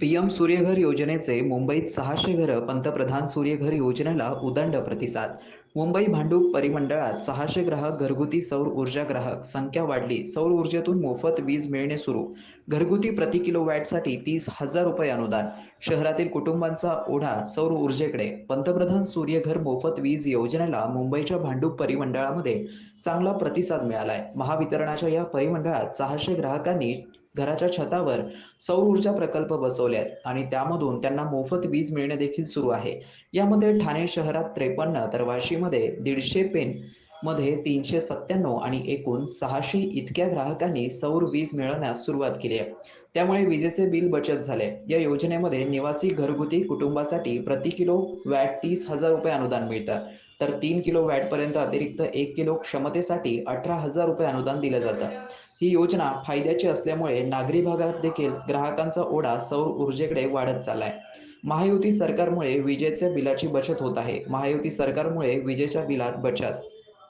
PM Surya Ghar योजनेचे मुंबईत सहाशे घरं पंतप्रधान सूर्यघर योजनेला उदंड प्रतिसाद. मुंबई भांडूप परिमंडळात सहाशे ग्राहक घरगुती सौर ऊर्जा ग्राहक. संख्या वाढली. सौर ऊर्जेतून मोफत वीज मिळणे सुरू. घरगुती प्रति किलो वॅटसाठी तीस हजार रुपये अनुदान. शहरातील कुटुंबांचा ओढा सौर ऊर्जेकडे. पंतप्रधान सूर्यघर मोफत वीज योजनेला मुंबईच्या भांडूप परिमंडळामध्ये चांगला प्रतिसाद मिळालाय. महावितरणाच्या या परिमंडळात सहाशे ग्राहकांनी घराच्या छतावर सौर ऊर्जा प्रकल्प बसवलेत आणि त्यामधून त्यांना मोफत वीज मिळणे देखील सुरू आहे. यामध्ये ठाणे शहरात त्रेपन्न तर वाशीमध्ये दीडशे पेन मध्ये तीनशे सत्त्याण्णव आणि एकूण सहाशे इतक्या ग्राहकांनी सौर वीज मिळवण्यास सुरुवात केली आहे. त्यामुळे विजेचे बिल बचत झाले. या योजनेमध्ये निवासी घरगुती कुटुंबासाठी प्रति किलो वॅट तीस हजार रुपये अनुदान मिळतं. तर तीन किलो वॅट पर्यंत अतिरिक्त एक किलो क्षमतेसाठी अठरा हजार रुपये अनुदान दिलं जातं. ही योजना फायद्याची असल्यामुळे नागरी भागात देखील ग्राहकांचा ओढा सौर ऊर्जेकडे वाढत चाललाय. महायुती सरकारमुळे विजेच्या बिलाची बचत होत आहे. महायुती सरकारमुळे विजेच्या बिलात बचत